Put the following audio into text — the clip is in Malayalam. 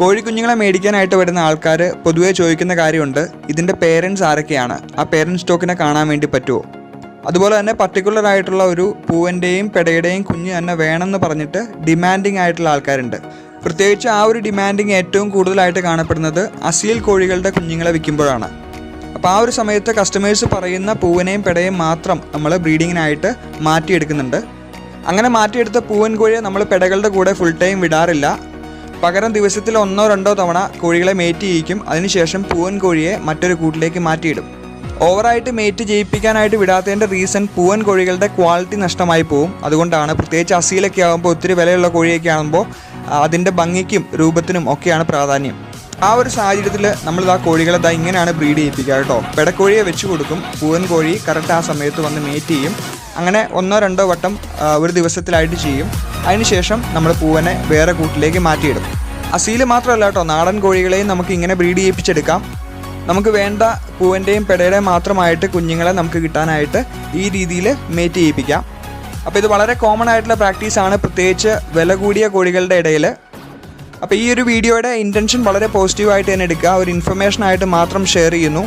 കോഴിക്കുഞ്ഞുങ്ങളെ മേടിക്കാനായിട്ട് വരുന്ന ആൾക്കാർ പൊതുവെ ചോദിക്കുന്ന കാര്യമുണ്ട്. ഇതിന്റെ പേരൻസ് ആരൊക്കെയാണ്? ആ പേരൻസ് സ്റ്റോക്കിനെ കാണാൻ വേണ്ടി പറ്റുമോ അതുപോലെ തന്നെ പർട്ടിക്കുലർ ആയിട്ടുള്ള ഒരു പൂവന്റെയും പെടയുടെയും കുഞ്ഞ് തന്നെ വേണമെന്ന് പറഞ്ഞിട്ട് ഡിമാൻഡിങ് ആയിട്ടുള്ള ആൾക്കാരുണ്ട്. പ്രത്യേകിച്ച് ആ ഒരു ഡിമാൻഡിങ് ഏറ്റവും കൂടുതലായിട്ട് കാണപ്പെടുന്നത് അസീൽ കോഴികളുടെ കുഞ്ഞുങ്ങളെ വിൽക്കുമ്പോഴാണ്. അപ്പോൾ ആ ഒരു സമയത്ത് കസ്റ്റമേഴ്സ് പറയുന്ന പൂവനെയും പെടയും മാത്രം നമ്മൾ ബ്രീഡിങ്ങിനായിട്ട് മാറ്റിയെടുക്കുന്നുണ്ട്. അങ്ങനെ മാറ്റിയെടുത്ത പൂവൻ കോഴിയെ നമ്മൾ പെടകളുടെ കൂടെ ഫുൾ ടൈം വിടാറില്ല. പകരം ദിവസത്തിൽ ഒന്നോ രണ്ടോ തവണ കോഴികളെ മേറ്റ് ചെയ്യിക്കും. അതിനുശേഷം പൂവൻ കോഴിയെ മറ്റൊരു കൂട്ടിലേക്ക് മാറ്റിയിടും. ഓവറായിട്ട് മേറ്റ് ചെയ്യിപ്പിക്കാനായിട്ട് വിടാത്തതിന്റെ റീസൺ പൂവൻ കോഴികളുടെ ക്വാളിറ്റി നഷ്ടമായി പോവും. അതുകൊണ്ടാണ് പ്രത്യേകിച്ച് അസീലൊക്കെ ആകുമ്പോൾ ഒത്തിരി വിലയുള്ള കോഴിയൊക്കെ ആകുമ്പോൾ അതിന്റെ ഭംഗിക്കും രൂപത്തിനും ഒക്കെയാണ് പ്രാധാന്യം. ആ ഒരു സാഹചര്യത്തിൽ നമ്മൾ ആ കോഴികളെ ദാ ഇങ്ങനെയാണ് ബ്രീഡ് ചെയ്യിപ്പിക്കുക കേട്ടോ. പെടക്കോഴിയെ വെച്ച് കൊടുക്കും. പൂവൻ കോഴി കറക്റ്റ് ആ സമയത്ത് വന്ന് മേറ്റ് ചെയ്യും. അങ്ങനെ ഒന്നോ രണ്ടോ വട്ടം ഒരു ദിവസത്തിലായിട്ട് ചെയ്യും. അതിനുശേഷം നമ്മൾ പൂവനെ വേറെ കൂട്ടിലേക്ക് മാറ്റിയിടും. അസീൽ മാത്രമല്ല കേട്ടോ നാടൻ കോഴികളെയും നമുക്ക് ഇങ്ങനെ ബ്രീഡ് ചെയ്യിപ്പിച്ചെടുക്കാം. നമുക്ക് വേണ്ട പൂവന്റെയും പെടയുടെയും മാത്രമായിട്ട് കുഞ്ഞുങ്ങളെ നമുക്ക് കിട്ടാനായിട്ട് ഈ രീതിയിൽ മേറ്റ് ചെയ്യിപ്പിക്കാം. അപ്പോൾ ഇത് വളരെ കോമൺ ആയിട്ടുള്ള പ്രാക്ടീസാണ് പ്രത്യേകിച്ച് വില കൂടിയ കോഴികളുടെ ഇടയിൽ. അപ്പോൾ ഈ ഒരു വീഡിയോയുടെ ഇന്റൻഷൻ വളരെ പോസിറ്റീവായിട്ട് തന്നെ എടുക്കുക ഒരു ഇൻഫർമേഷൻ ആയിട്ട് മാത്രം ഷെയർ ചെയ്യുന്നു.